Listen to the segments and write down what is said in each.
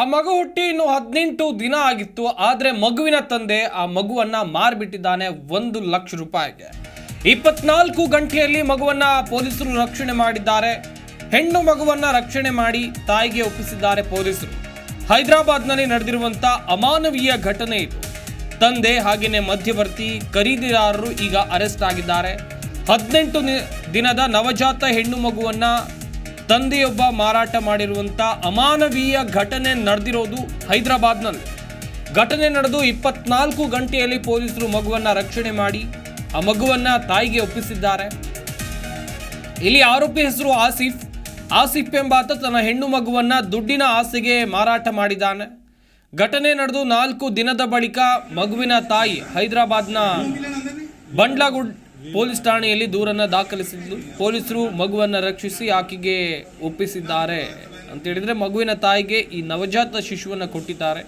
ಆ ಮಗು ಹುಟ್ಟಿ ಇನ್ನು ಹದಿನೆಂಟು ದಿನ ಆಗಿತ್ತು, ಆದರೆ ಮಗುವಿನ ತಂದೆ ಆ ಮಗುವನ್ನ ಮಾರ್ಬಿಟ್ಟಿದ್ದಾನೆ ಒಂದು ಲಕ್ಷ ರೂಪಾಯಿಗೆ. ಇಪ್ಪತ್ನಾಲ್ಕು ಗಂಟೆಯಲ್ಲಿ ಮಗುವನ್ನ ಪೊಲೀಸರು ರಕ್ಷಣೆ ಮಾಡಿದ್ದಾರೆ. ಹೆಣ್ಣು ಮಗುವನ್ನ ರಕ್ಷಣೆ ಮಾಡಿ ತಾಯಿಗೆ ಒಪ್ಪಿಸಿದ್ದಾರೆ ಪೊಲೀಸರು. ಹೈದರಾಬಾದ್ನಲ್ಲಿ ನಡೆದಿರುವಂಥ ಅಮಾನವೀಯ ಘಟನೆ ಇದು. ತಂದೆ ಹಾಗೆಯೇ ಮಧ್ಯವರ್ತಿ ಖರೀದಿದಾರರು ಈಗ ಅರೆಸ್ಟ್ ಆಗಿದ್ದಾರೆ. ಹದಿನೆಂಟು ದಿನದ ನವಜಾತ ಹೆಣ್ಣು ಮಗುವನ್ನ ತಂದೆಯೊಬ್ಬ ಮಾರಾಟ ಮಾಡಿರುವಂಥ ಅಮಾನವೀಯ ಘಟನೆ ನಡೆದಿರೋದು ಹೈದರಾಬಾದ್ನಲ್ಲಿ. ಘಟನೆ ನಡೆದು ಇಪ್ಪತ್ನಾಲ್ಕು ಗಂಟೆಯಲ್ಲಿ ಪೊಲೀಸರು ಮಗುವನ್ನ ರಕ್ಷಣೆ ಮಾಡಿ, ಆ ಮಗುವನ್ನ ತಾಯಿಗೆ ಒಪ್ಪಿಸಿದ್ದಾರೆ. ಇಲ್ಲಿ ಆರೋಪಿ ಹೆಸರು ಆಸಿಫ್. ಆಸಿಫ್ ಎಂಬಾತ ತನ್ನ ಹೆಣ್ಣು ಮಗುವನ್ನ ದುಡ್ಡಿನ ಆಸೆಗೆ ಮಾರಾಟ ಮಾಡಿದ್ದಾನೆ. ಘಟನೆ ನಡೆದು ನಾಲ್ಕು ದಿನದ ಬಳಿಕ ಮಗುವಿನ ತಾಯಿ ಹೈದರಾಬಾದ್ನ ಬಂಡ್ಲಗುಡ್ ಪೊಲೀಸ್ ಠಾಣೆಯಲ್ಲಿ ದೂರನ್ನು ದಾಖಲಿಸಿದ್ದು ಪೊಲೀಸರು ಮಗುವನ್ನು ರಕ್ಷಿಸಿ ಆಕೆಗೆ ಒಪ್ಪಿಸಿದ್ದಾರೆ ಅಂತ ಹೇಳಿದ್ರೆ ಮಗುವಿನ ತಾಯಿಗೆ ಈ ನವಜಾತ ಶಿಶುವನ್ನು ಕೊಟ್ಟಿದ್ದಾರೆ.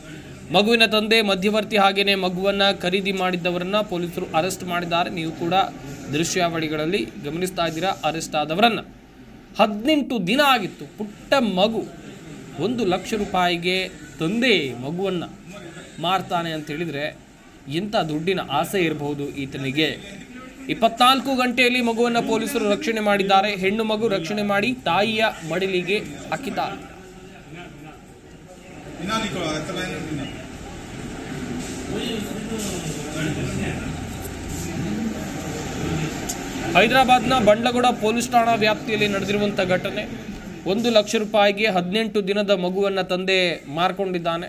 ಮಗುವಿನ ತಂದೆ ಮಧ್ಯವರ್ತಿ ಹಾಗೆಯೇ ಮಗುವನ್ನು ಖರೀದಿ ಮಾಡಿದ್ದವರನ್ನು ಪೊಲೀಸರು ಅರೆಸ್ಟ್ ಮಾಡಿದ್ದಾರೆ. ನೀವು ಕೂಡ ದೃಶ್ಯಾವಳಿಗಳಲ್ಲಿ ಗಮನಿಸ್ತಾ ಇದ್ದೀರಾ, ಅರೆಸ್ಟ್ ಆದವರನ್ನು. ಹದಿನೆಂಟು ದಿನ ಆಗಿತ್ತು, ಪುಟ್ಟ ಮಗು ಒಂದು ಲಕ್ಷ ರೂಪಾಯಿಗೆ ತಂದೆ ಮಗುವನ್ನು ಮಾರ್ತಾನೆ ಅಂತ ಹೇಳಿದರೆ ಎಂಥ ದುಡ್ಡಿನ ಆಸೆ ಇರಬಹುದು ಈತನಿಗೆ? ಇಪ್ಪತ್ನಾಲ್ಕು ಗಂಟೆಯಲ್ಲಿ ಮಗುವನ್ನು ಪೊಲೀಸರು ರಕ್ಷಣೆ ಮಾಡಿದ್ದಾರೆ. ಹೆಣ್ಣು ಮಗು ರಕ್ಷಣೆ ಮಾಡಿ ತಾಯಿಯ ಮಡಿಲಿಗೆ ಹಾಕಿದ್ದಾರೆ. ಹೈದರಾಬಾದ್ನ ಬಂಡ್ಲಗೋಡ ಪೊಲೀಸ್ ಠಾಣಾ ವ್ಯಾಪ್ತಿಯಲ್ಲಿ ನಡೆದಿರುವಂಥ ಘಟನೆ. ಒಂದು ಲಕ್ಷ ರೂಪಾಯಿಗೆ ಹದಿನೆಂಟು ದಿನದ ಮಗುವನ್ನ ತಂದೆ ಮಾರ್ಕೊಂಡಿದ್ದಾನೆ.